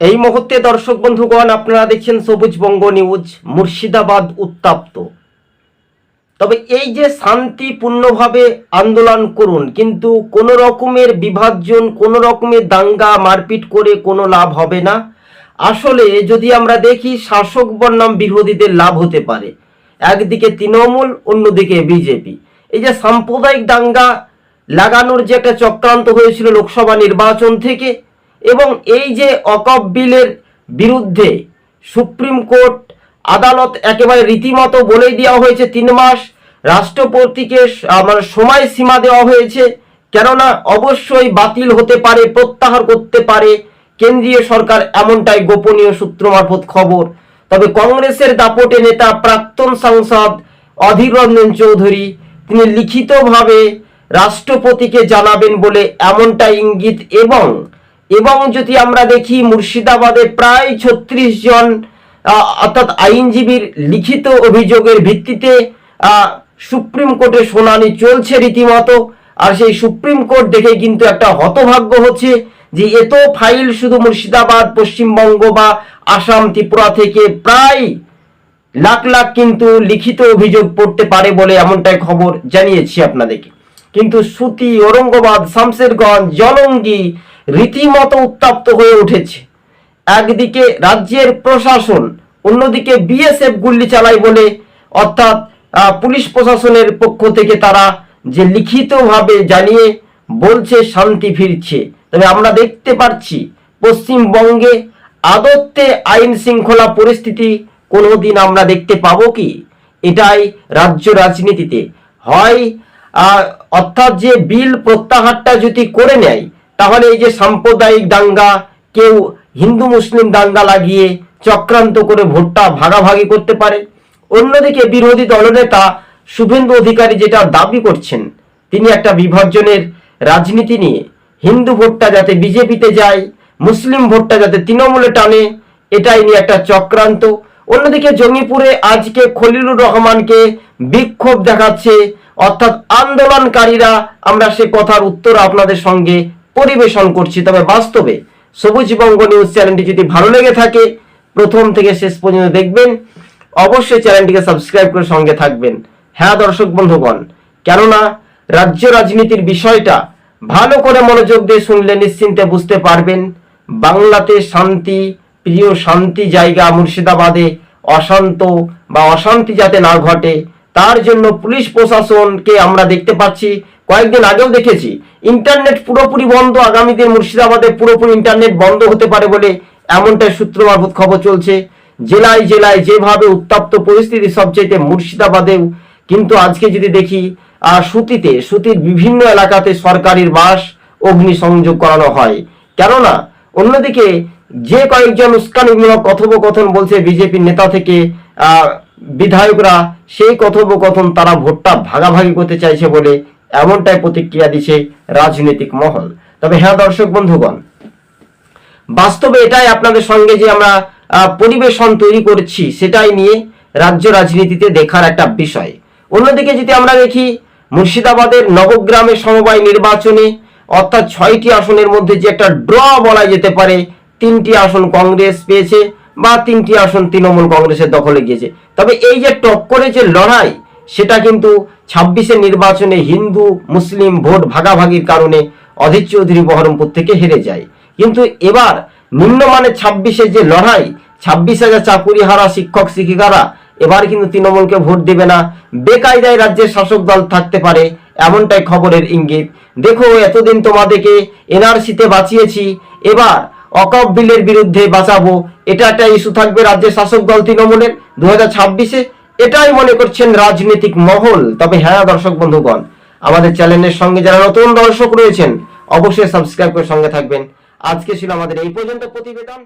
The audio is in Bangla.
এই মুহূর্তে দর্শক বন্ধুগণ, আপনারা দেখছেন সবুজ বঙ্গ নিউজ, মুর্শিদাবাদ উত্তাপ্ত। তবে এই যে শান্তিপূর্ণভাবে আন্দোলন করুন, কিন্তু কোনো রকমের বিভাজন, কোনো রকমের দাঙ্গা, মারপিট করে কোনো লাভ হবে না। আসলে যদি আমরা দেখি, শাসক বনাম বিরোধীদের লাভ হতে পারে। একদিকে তৃণমূল, অন্যদিকে বিজেপি। এই যে সাম্প্রদায়িক দাঙ্গা লাগানোর যে একটা চক্রান্ত হয়েছিল লোকসভা নির্বাচন থেকে এবং এই যে অকপ বিলের বিরুদ্ধে সুপ্রিম কোর্ট আদালত একেবারে রীতিমতো বলেই দেওয়া হয়েছে তিন মাস, রাষ্ট্রপতিকে আমার সময় সীমা দেওয়া হয়েছে, কেননা অবশ্যই বাতিল হতে পারে, প্রত্যাহার করতে পারে কেন্দ্রীয় সরকার এমনটাই গোপনীয় সূত্র মারফত খবর। তবে কংগ্রেসের দাপটে নেতা প্রাক্তন সাংসদ অধীর রঞ্জন চৌধুরী, তিনি লিখিতভাবে রাষ্ট্রপতিকে জানাবেন বলে এমনটা ইঙ্গিত এবং এবং যদি আমরা দেখি মুর্শিদাবাদে প্রায় ছত্রিশ জন অর্থাৎ আইনজীবীর লিখিত অভিযোগের ভিত্তিতে সুপ্রিম কোর্টে শুনানি চলছে রীতিমতো। আর সেই সুপ্রিম কোর্ট দেখে কিন্তু একটা হতভাগ্য হচ্ছে যে এত ফাইল শুধু মুর্শিদাবাদ, পশ্চিমবঙ্গ বা আসাম, ত্রিপুরা থেকে প্রায় লাখ লাখ কিন্তু লিখিত অভিযোগ পড়তে পারে বলে এমনটাই খবর জানিয়েছি আপনাদেরকে। কিন্তু সুতি, ঔরঙ্গাবাদ শামশেরগঞ্জ জলঙ্গি রীতিমতো উত্তপ্ত হয়ে উঠেছে। একদিকে রাজ্যের প্রশাসন, অন্যদিকে বিএসএফ গুল্লি চালায় বলে, অর্থাৎ পুলিশ প্রশাসনের পক্ষ থেকে তারা যে লিখিতভাবে জানিয়ে বলছে, শান্তি ফিরছে। তবে আমরা দেখতে পাচ্ছি, পশ্চিমবঙ্গে আদত্তে আইন শৃঙ্খলা পরিস্থিতি কোনোদিন আমরা দেখতে পাবো কি? এটাই রাজ্য রাজনীতিতে। হয় অর্থাৎ যে বিল প্রত্যাহারটা যদি করে নেয় তাহলে এই যে সাম্প্রদায়িক দাঙ্গা, কেউ হিন্দু, মুসলিম দাঙ্গা লাগিয়ে চক্রান্ত করে ভোটটা ভাগাভাগি করতে পারে। অন্যদিকে বিরোধী দলনেতা শুভেন্দু অধিকারী যেটা দাবি করছেন, তিনি একটা বিভাজনের রাজনীতি নিয়ে। হিন্দু ভোটটা যাতে বিজেপিতে যায়, মুসলিম ভোটটা যাতে তৃণমূলে টানে, এটাই নিয়ে একটা চক্রান্ত। অন্যদিকে জঙ্গিপুরে আজকে খলিলুর রহমানকে বিক্ষোভ দেখাচ্ছে, অর্থাৎ আন্দোলনকারীরা। আমরা সে কথার উত্তর আপনাদের সঙ্গে পরিবেশন করছি, তবে বাস্তবে সবুজ বঙ্গ নিউজ চ্যানেলটি যদি ভালো লেগে থাকে, প্রথম থেকে শেষ পর্যন্ত দেখবেন। অবশ্যই চ্যানেলটিকে সাবস্ক্রাইব করে সঙ্গে থাকবেন। হ্যাঁ দর্শক বন্ধুগণ, কেননা রাজ্য রাজনীতির বিষয়টা ভালো করে মনোযোগ দিয়ে শুনলে নিশ্চিন্তে বুঝতে পারবেন। বাংলাতে শান্তি, প্রিয় শান্তি জায়গা মুর্শিদাবাদে অশান্ত বা অশান্তি যাতে না ঘটে, তার জন্য পুলিশ প্রশাসনকে আমরা দেখতে পাচ্ছি। কয়েকদিন আগেও দেখেছি ইন্টারনেট পুরোপুরি বন্ধ আগামী দিন মুর্শিদাবাদে পুরোপুরি ইন্টারনেট বন্ধ হতে পারে বলে এমনটাই সূত্র মারফত খবর চলছে। জেলায় জেলায় যেভাবে উত্তপ্ত পরিস্থিতি সবচেয়ে মুর্শিদাবাদেও কিন্তু আজকে যদি দেখি সুতিতে, সুতির বিভিন্ন এলাকাতে সরকারির বাস অগ্নিসংযোগ করানো হয়। কেননা, অন্যদিকে যে কয়েকজন উস্কানিমূলক কথোপকথন বলছে বিজেপির নেতা থেকে বিধায়করা, সেই কথোপকথন তারা ভোটটা ভাগাভাগি করতে চাইছে বলে এমনটাই প্রতিক্রিয়া দিচ্ছে রাজনৈতিক মহল। তবে হ্যাঁ দর্শক বন্ধুগণ, বাস্তবে এটাই আপনাদের সঙ্গে যে আমরা পরিবেশন তৈরি করছি সেটাই নিয়ে রাজ্য রাজনীতিতে দেখার একটা বিষয়। অন্যদিকে যদি আমরা দেখি, মুর্শিদাবাদের নবগ্রামে সমবায় নির্বাচনে অর্থাৎ ছয়টি আসনের মধ্যে যে একটা ড্র বলা যেতে পারে, তিনটি আসন কংগ্রেস পেয়েছে বা তিনটি আসন তৃণমূল কংগ্রেসের দখলে গিয়েছে। তবে এই যে টক্করে যে লড়াই, সেটা কিন্তু ছাব্বিশের নির্বাচনে হিন্দু, মুসলিম ভোট ভাগাভাগির কারণে অধীর চৌধুরী বহরমপুর থেকে হেরে যায়। কিন্তু এবার নিম্নমানের ছাব্বিশে যে লড়াই, ছাব্বিশ হাজার চাকুরি হারা শিক্ষক শিক্ষিকারা এবার কিন্তু তৃণমূলকে ভোট দেবে না। বেকায়দায় রাজ্যের শাসক দল থাকতে পারে, এমনটাই খবরের ইঙ্গিত। দেখো, এতদিন তোমাদেরকে এনআরসিতে বাঁচিয়েছি, এবার অকপ বিলের বিরুদ্ধে বাঁচাবো, এটা একটা ইস্যু থাকবে রাজ্যের শাসক দল তৃণমূলের। দু হাজার ছাব্বিশে এটাই মনে করছেন রাজনৈতিক মহল। তবে হ্যাঁ দর্শক বন্ধুগণ, আমাদের চ্যানেলের সঙ্গে যারা নতুন দর্শক রয়েছেন, অবশ্যই সাবস্ক্রাইব করে সঙ্গে থাকবেন। আজকে ছিল আমাদের এই পর্যন্ত প্রতিবেদন।